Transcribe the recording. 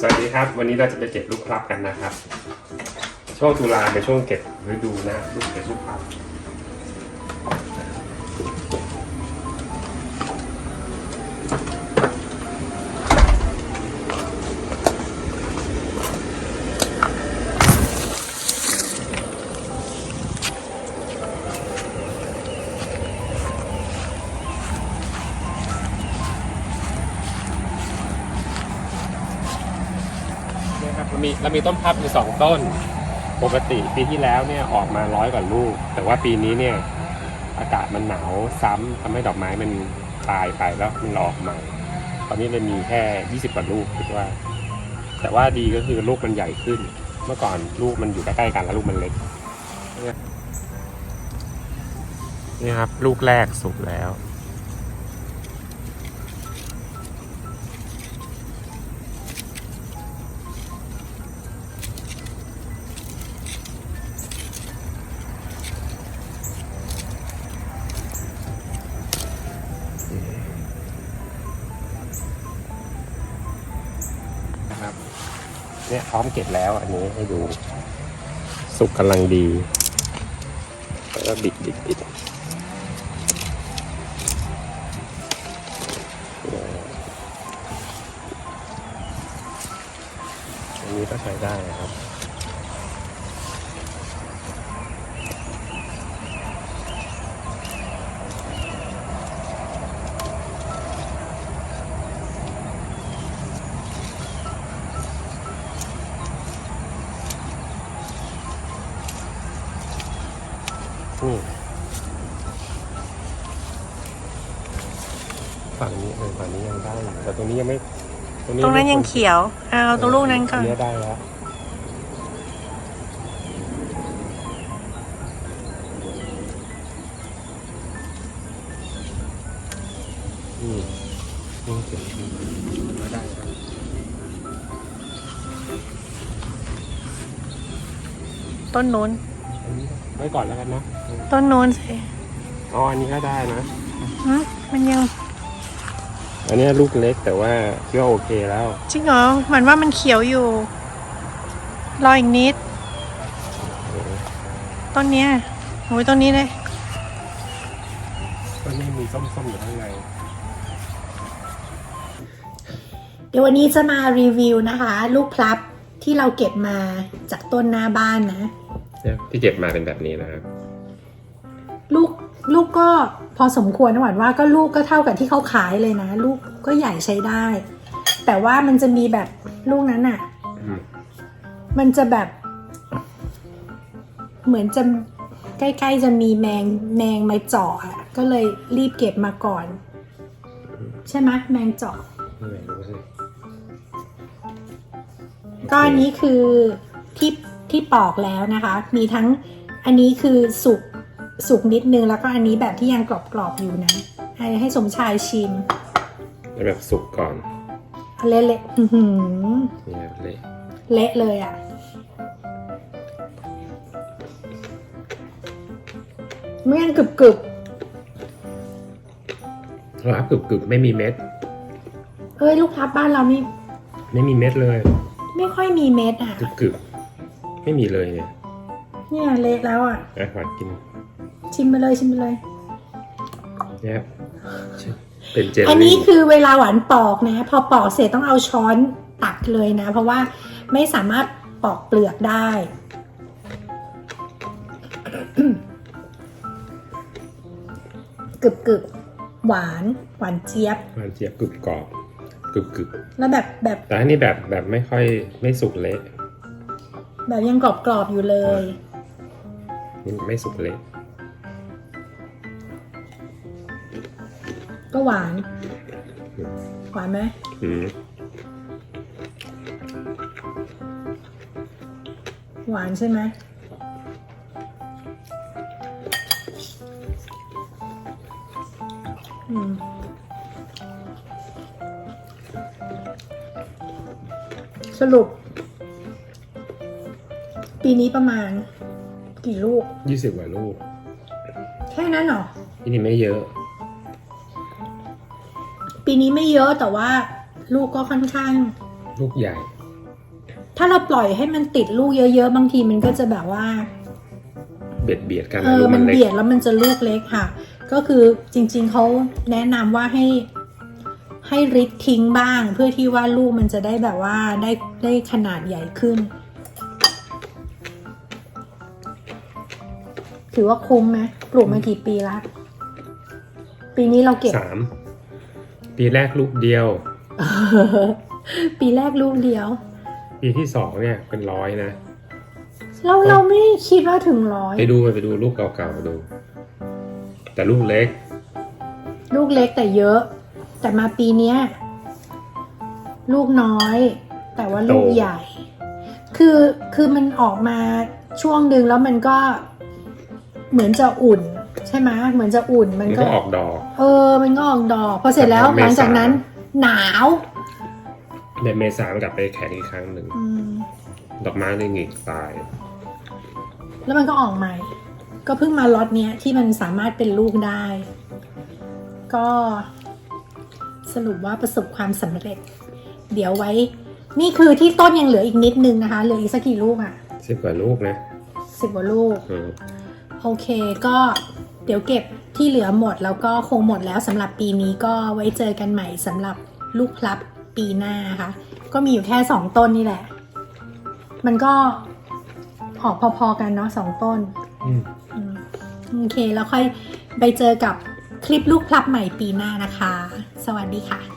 สวัสดีครับ วันนี้เราจะไปเก็บลูกพลับกันนะครับ ช่วงตุลาเป็นช่วงเก็บฤดูนะลูกเก็บลูกพลับ เรามีเรามีต้นพับอยู่สองต้น ปกติปีที่แล้วเนี่ยออกมาร้อยกว่าลูก แต่ว่าปีนี้เนี่ยอากาศมันหนาวซ้ำทำให้ดอกไม้มันตายไปแล้วมันออกใหม่ตอนนี้เลยมีแค่ยี่สิบกว่าลูกคิดว่า แต่ว่าดีก็คือลูกมันใหญ่ขึ้น เมื่อก่อนลูกมันอยู่ใกล้ๆกันแล้วลูกมันเล็กนี่ครับ ลูกแรกสุกแล้ว เนี่ยพร้อมเก็บแล้ว อันนี้ให้ดู สุกกำลังดี แล้วก็บิดบิดบิดอันนี้ก็ใช้ได้นะครับ ฝั่งนี้เออฝั่งนี้ยังได้อยู่แต่ตรงนี้ยังไม่ตรงนั้นยังเขียวเอาเอาตรงลูกนั้นก่อนเนี้ยได้แล้วอืมนี่เขียวก็ได้ครับต้นนู้นอันนี้ไว้ก่อนแล้วกันนะต้นนู้นสิอ๋ออันนี้ก็ได้นะหึมันยัง อันเนี้ยลูกเล็กแต่ว่าคิดว่าโอเคแล้ว จริงเหรอเหมือนว่ามันเขียวอยู่ รออีกนิด ต้นเนี้ยโอ้ยต้นนี้เลย ก็นี่มีส้มๆอยู่ข้างในเดี๋ยววันนี้จะมารีวิวนะคะ ลูกพลับที่เราเก็บมาจากต้นหน้าบ้านนะเนี่ยที่เก็บมาเป็นแบบนี้นะครับ ลูก ลูกก็พอสมควรนะหวานว่าก็ลูกก็เท่ากับที่เขาขายเลยนะ ลูกก็ใหญ่ใช้ได้ แต่ว่ามันจะมีแบบลูกนั้นอะอืมมันจะแบบ เหมือนจะใกล้ๆจะมีแมงแมงมาเจาะอะก็เลยรีบเก็บมาก่อน ใช่ไหมแมงเจาะไม่รู้สิก็อันนี้คือที่ที่ปอกแล้วนะคะ มีทั้งอันนี้คือสุก สุกนิดนึงแล้วก็อันนี้แบบที่ยังกรอบๆอยู่นะ ให้ให้สมชายชิมแล้วแบบสุกก่อนเละๆอื้อหือนี่ครับเละเละเลยอะ่ะไม่งั้นกรึบกรึบรับกรึบกรึบไม่มีเม็ดๆเอ้ยลูกพลับบ้านเรานี่ไม่มีเม็ดเลย ไม่ค่อยมีเม็ดอะกรึบกรึบไม่มีเลยเนี่ยเนี่ยเละแล้วอะอะหวานกิน ชิมไปเลยชิมไปเลยเนี่ยเป็นเจลลี่อันนี้คือเวลาหวานปอกนะพอปอกเสร็จต้องเอาช้อนตักเลยนะ เพราะว่าไม่สามารถปอกเปลือกได้กรึบกรึบหวานหวานเจี๊ยบหวานเจี๊ยบกรึบกรอบกรึบกรึบแล้วแบบแบบแต่อันนี้แบบแบบไม่ค่อยไม่สุกเละแบบยังกรอบกรอบๆอยู่เลยนี่ไม่สุกเละ ก็หวาน หวานไหมอืมหวานใช่ไหมอืมสรุป ปีนี้ประมาณ กี่ลูก ยี่สิบกว่าลูก แค่นั้นเหรอที่นี่ไม่เยอะ ปีนี้ไม่เยอะแต่ว่าลูกก็ค่อนข้าง ลูกใหญ่ ถ้าเราปล่อยให้มันติดลูกเยอะๆ บางทีมันก็จะแบบว่า เบียดเบียดกันเออลูกมันล็กเบียดแล้วมันจะลูกเล็กค่ะ ก็คือจริง ๆเขาแนะนำว่าให้ให้ริดทิ้งบ้าง เพื่อที่ว่าลูกมันจะได้แบบว่าได้ได้ขนาดใหญ่ขึ้น ถือว่าคุ้มไหมปลูกมากี่ปีละ ปีนี้เราเก็บสาม ปีแรกลูกเดียว ปีแรกลูกเดียว ปีที่สองเนี่ยเป็นร้อยนะ เราเราไม่คิดว่าถึงร้อย ไปดูไปดูลูกเก่าๆดู แต่ลูกเล็ก ลูกเล็กแต่เยอะ แต่มาปีเนี้ยลูกน้อย แต่ว่าลูกโตใหญ่ คือคือมันออกมาช่วงหนึ่งแล้วมันก็เหมือนจะอุ่น ใช่ไหมเหมือนจะอุ่นมัมันนก็ก็ออกดอก เออ มันก็ออกดอกพอเสร็จแล้วเมษาหลังจากนั้นหนาวในเมษามันกลับไปแข็งอีกครั้งหนึ่ง อืมดอกไม้เลยหงิกตาย แล้วมันก็ออกใหม่ ก็เพิ่งมาล็อตเนี้ยที่มันสามารถเป็นลูกได้ ก็ สรุปว่าประสบความสำเร็จ เดี๋ยวไว้ นี่คือที่ต้นยังเหลืออีกนิดนึงนะคะเหลืออีกสักกี่ลูกอะสิบกว่าลูกนะสิบกว่าลูก อืมโอเคก็ เดี๋ยวเก็บที่เหลือหมดแล้วก็คงหมดแล้วสำหรับปีนี้ก็ไว้เจอกันใหม่สำหรับลูกพลับปีหน้านะคะก็มีอยู่แค่สองต้นนี่แหละ มันก็ออกพอๆกันเนาะสองต้นอืมอืมโอเค แล้วค่อยไปเจอกับคลิปลูกพลับใหม่ปีหน้านะคะ สวัสดีค่ะ